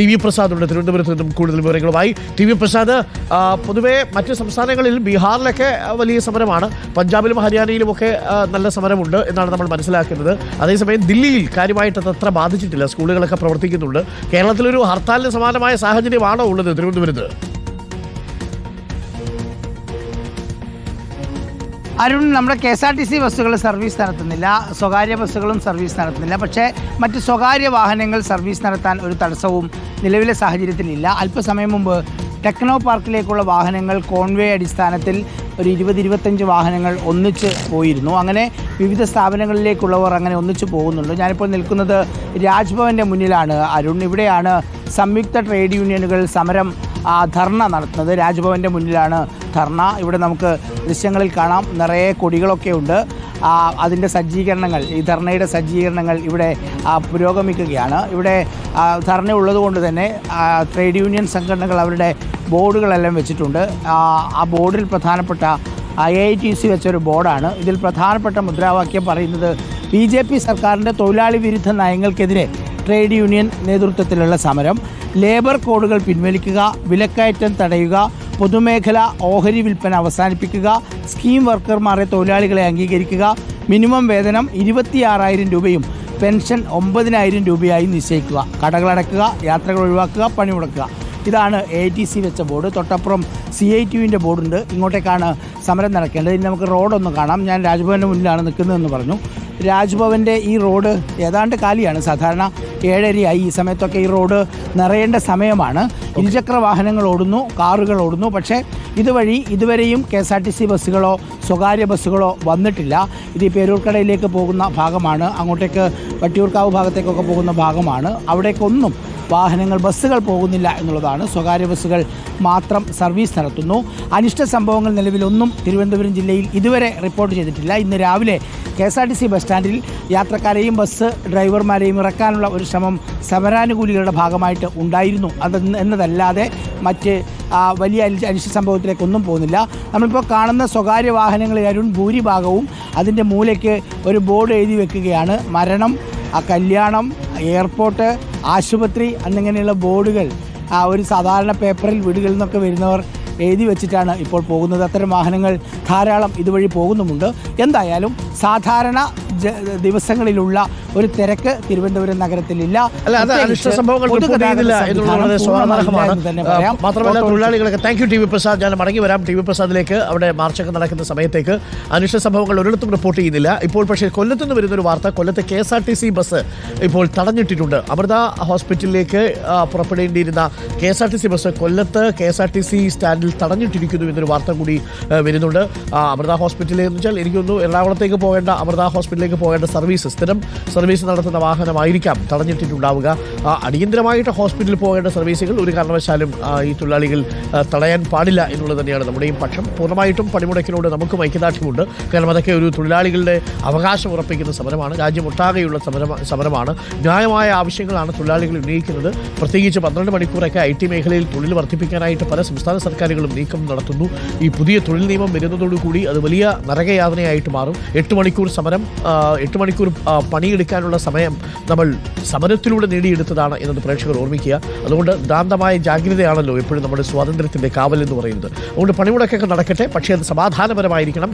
T V Prasad ഉണ്ട് തിരുവനന്തപുരത്ത് നിന്നും കൂടുതൽ വിവരങ്ങളുമായി ടി വി പ്രസാദ് പൊതുവേ മറ്റ് സംസ്ഥാനങ്ങളിൽ ബീഹാറിലൊക്കെ വലിയ സമരമാണ്. പഞ്ചാബിലും ഹരിയാനയിലുമൊക്കെ നല്ല സമരമുണ്ട് എന്നാണ് നമ്മൾ മനസ്സിലാക്കുന്നത്. അതേസമയം ദില്ലിയിൽ കാര്യമായിട്ട് അത് അത്ര ബാധിച്ചിട്ടില്ല. സ്കൂളുകളൊക്കെ പ്രവർത്തിക്കുന്നുണ്ട്. കേരളത്തിലൊരു ഹർത്താലിന് സമാനമായ സാഹചര്യമാണോ ഉള്ളത് തിരുവനന്തപുരത്ത്? അരുൺ നമ്മുടെ K S R T C ബസ്സുകൾ സർവീസ് നടത്തുന്നില്ല. സ്വകാര്യ ബസ്സുകളും സർവീസ് നടത്തുന്നില്ല. പക്ഷേ മറ്റ് സ്വകാര്യ വാഹനങ്ങൾ സർവീസ് നടത്താൻ ഒരു തടസ്സവും നിലവിലെ സാഹചര്യത്തിലില്ല അല്പസമയം മുമ്പ് ടെക്നോ പാർക്കിലേക്കുള്ള വാഹനങ്ങൾ കോൺവേ അടിസ്ഥാനത്തിൽ ഒരു ഇരുപത് ഇരുപത്തഞ്ച് വാഹനങ്ങൾ ഒന്നിച്ച് പോയിരുന്നു. അങ്ങനെ വിവിധ സ്ഥാപനങ്ങളിലേക്കുള്ളവർ അങ്ങനെ ഒന്നിച്ച് പോകുന്നുണ്ട്. ഞാനിപ്പോൾ നിൽക്കുന്നത് രാജ്ഭവന്റെ മുന്നിലാണ് അരുൺ. ഇവിടെയാണ് സംയുക്ത ട്രേഡ് യൂണിയനുകൾ സമരം ധർണ നടത്തുന്നത്. രാജ്ഭവന്റെ മുന്നിലാണ് ധർണ. ഇവിടെ നമുക്ക് ദൃശ്യങ്ങളിൽ കാണാം. നിറയെ കൊടികളൊക്കെ ഉണ്ട്. അതിന്റെ സജ്ജീകരണങ്ങൾ ഈ ധർണയുടെ സജ്ജീകരണങ്ങൾ ഇവിടെ പുരോഗമിക്കുകയാണ്. ഇവിടെ ധർണ ഉള്ളതുകൊണ്ട് തന്നെ ട്രേഡ് യൂണിയൻ സംഘടനകൾ അവരുടെ ബോർഡുകളെല്ലാം വെച്ചിട്ടുണ്ട്. ആ ബോർഡിൽ പ്രധാനപ്പെട്ട ഐ ഐ ടി സി വെച്ചൊരു ബോർഡാണ്. ഇതിൽ പ്രധാനപ്പെട്ട മുദ്രാവാക്യം പറയുന്നത് ബി ജെ പി സർക്കാരിന്റെ തൊഴിലാളി വിരുദ്ധ നയങ്ങൾക്കെതിരെ ട്രേഡ് യൂണിയൻ നേതൃത്വത്തിലുള്ള സമരം. ലേബർ കോഡുകൾ പിൻവലിക്കുക വിലക്കയറ്റം തടയുക പൊതുമേഖല ഓഹരി വിൽപ്പന അവസാനിപ്പിക്കുക. സ്കീം വർക്കർമാരെ തൊഴിലാളികളെ അംഗീകരിക്കുക. മിനിമം വേതനം ഇരുപത്തിയാറായിരം രൂപയും പെൻഷൻ ഒമ്പതിനായിരം രൂപയായി നിശ്ചയിക്കുക. കടകളടക്കുക യാത്രകൾ ഒഴിവാക്കുക പണി മുടക്കുക. ഇതാണ് എ ടി സി വെച്ച ബോർഡ്. തൊട്ടപ്പുറം സി ഐ ടി യുവിന്റെ ബോർഡുണ്ട്. ഇങ്ങോട്ടേക്കാണ് സമരം നടക്കേണ്ടത്. ഇനി നമുക്ക് റോഡൊന്ന് കാണാം. ഞാൻ രാജ്ഭവന്റെ മുന്നിലാണ് നിൽക്കുന്നതെന്ന് പറഞ്ഞു. രാജ്ഭവന്റെ ഈ റോഡ് ഏതാണ്ട് കാലിയാണ്. സാധാരണ ഏഴരയായി. ഈ സമയത്തൊക്കെ ഈ റോഡ് നിറയേണ്ട സമയമാണ്. ഇരുചക്ര വാഹനങ്ങൾ ഓടുന്നു കാറുകൾ ഓടുന്നു. പക്ഷേ ഇതുവഴി ഇതുവരെയും K S R T C ബസ്സുകളോ സ്വകാര്യ ബസ്സുകളോ വന്നിട്ടില്ല. ഇത് ഈ പേരൂർക്കടയിലേക്ക് പോകുന്ന ഭാഗമാണ്. അങ്ങോട്ടേക്ക് വട്ടിയൂർക്കാവ് ഭാഗത്തേക്കൊക്കെ പോകുന്ന ഭാഗമാണ്. അവിടേക്കൊന്നും വാഹനങ്ങൾ ബസ്സുകൾ പോകുന്നില്ല എന്നുള്ളതാണ്. സ്വകാര്യ ബസ്സുകൾ മാത്രം സർവീസ് നടത്തുന്നു. അനിഷ്ട സംഭവങ്ങൾ നിലവിലൊന്നും തിരുവനന്തപുരം ജില്ലയിൽ ഇതുവരെ റിപ്പോർട്ട് ചെയ്തിട്ടില്ല. ഇന്ന് രാവിലെ K S R T C bus സ്റ്റാൻഡിൽ യാത്രക്കാരെയും ബസ് ഡ്രൈവർമാരെയും ഇറക്കാനുള്ള ഒരു ശ്രമം സമരാനുകൂലികളുടെ ഭാഗമായിട്ട് ഉണ്ടായിരുന്നു. അത് എന്നതല്ലാതെ മറ്റ് വലിയ അനിശ്ചിത സംഭവത്തിലേക്കൊന്നും പോകുന്നില്ല. നമ്മളിപ്പോൾ കാണുന്ന സ്വകാര്യ വാഹനങ്ങളിൽ അരുൺ ഭൂരിഭാഗവും അതിന്റെ മൂലയ്ക്ക് ഒരു ബോർഡ് എഴുതി വെക്കുകയാണ്. മരണം കല്യാണം എയർപോർട്ട് ആശുപത്രി എന്നിങ്ങനെയുള്ള ബോർഡുകൾ ഒരു സാധാരണ പേപ്പറിൽ വീടുകളിൽ നിന്നൊക്കെ വരുന്നവർ എഴുതി വെച്ചിട്ടാണ് ഇപ്പോൾ പോകുന്നത്. അത്തരം വാഹനങ്ങൾ ധാരാളം ഇതുവഴി പോകുന്നുമുണ്ട്. എന്തായാലും സാധാരണ ദിവസങ്ങളിലുള്ള ഒരു തിരക്ക് തിരുവനന്തപുരം നഗരത്തിലില്ല. അല്ല അത് അനിഷ്ട പൊതുഗതാഗത എന്നുള്ളത് എന്ന് തന്നെ പറയാം. മാത്രമല്ല auto തൊഴിലാളികളൊക്കെ thank you T V Prasad. ഞാൻ മടങ്ങി വരാം. ടി വി പ്രസാദിലേക്ക് അവിടെ മാർച്ചൊക്കെ നടക്കുന്ന സമയത്തേക്ക് അനിഷ്ട സംഭവങ്ങൾ ഒരിടത്തും റിപ്പോർട്ട് ചെയ്യുന്നില്ല. ഇപ്പോൾ പക്ഷേ കൊല്ലത്ത് നിന്ന് വരുന്നൊരു വാർത്ത കൊല്ലത്ത് K S R T C bus ഇപ്പോൾ തടഞ്ഞിട്ടിട്ടുണ്ട്. അമൃത ഹോസ്പിറ്റലിലേക്ക് പുറപ്പെടേണ്ടിയിരുന്ന K S R T C bus കൊല്ലത്ത് K S R T C സ്റ്റാൻഡിൽ തടഞ്ഞിട്ടിരിക്കുന്നു എന്നൊരു വാർത്ത കൂടി വരുന്നുണ്ട്. അമൃത ഹോസ്പിറ്റലിൽ എന്ന് വെച്ചാൽ എനിക്കൊന്നും എറണാകുളത്തേക്ക് പോകേണ്ട അമൃത ഹോസ്പിറ്റലിലേക്ക് പോകേണ്ട സർവീസ് സ്ഥിരം സർവീസ് നടത്തുന്ന വാഹനമായിരിക്കാം തടഞ്ഞിട്ടിട്ടുണ്ടാവുക. അടിയന്തരമായിട്ട് ഹോസ്പിറ്റലിൽ പോകേണ്ട സർവീസുകൾ ഒരു കാരണവശാലും ഈ തൊഴിലാളികൾ തടയാൻ പാടില്ല എന്നുള്ളത് തന്നെയാണ് നമ്മുടെയും പക്ഷം. പൂർണമായിട്ടും പണിമുടക്കിനോട് നമുക്കും ഐക്യദാർഢ്യമുണ്ട്. കാരണം അതൊക്കെ ഒരു തൊഴിലാളികളുടെ അവകാശം ഉറപ്പിക്കുന്ന സമരമാണ്. രാജ്യമൊട്ടാകെയുള്ള സമരം സമരമാണ്. ന്യായമായ ആവശ്യങ്ങളാണ് തൊഴിലാളികൾ ഉന്നയിക്കുന്നത്. പ്രത്യേകിച്ച് പന്ത്രണ്ട് മണിക്കൂറൊക്കെ ഐ ടി മേഖലയിൽ തൊഴിൽ വർദ്ധിപ്പിക്കാനായിട്ട് പല സംസ്ഥാന സർക്കാരുകളും നീക്കം നടത്തുന്നു. ഈ പുതിയ തൊഴിൽ നിയമം വരുന്നതോടുകൂടി അത് വലിയ നരകയാതനയായിട്ട് മാറും. എട്ട് മണിക്കൂർ സമരം എട്ട് മണിക്കൂർ ആ, പണിയെടുക്കാനുള്ള സമയം നമ്മൾ സമരത്തിലൂടെ നേടിയെടുത്തതാണ് എന്നത് പ്രേക്ഷകർ ഓർമ്മിക്കുക. അതുകൊണ്ട് ദാന്തമായ ജാഗ്രതയാണല്ലോ എപ്പോഴും നമ്മുടെ സ്വാതന്ത്ര്യത്തിന്റെ കാവൽ എന്ന് പറയുന്നത്. അതുകൊണ്ട് പണിമുടക്കൊക്കെ നടക്കട്ടെ പക്ഷേ അത് സമാധാനപരമായിരിക്കണം.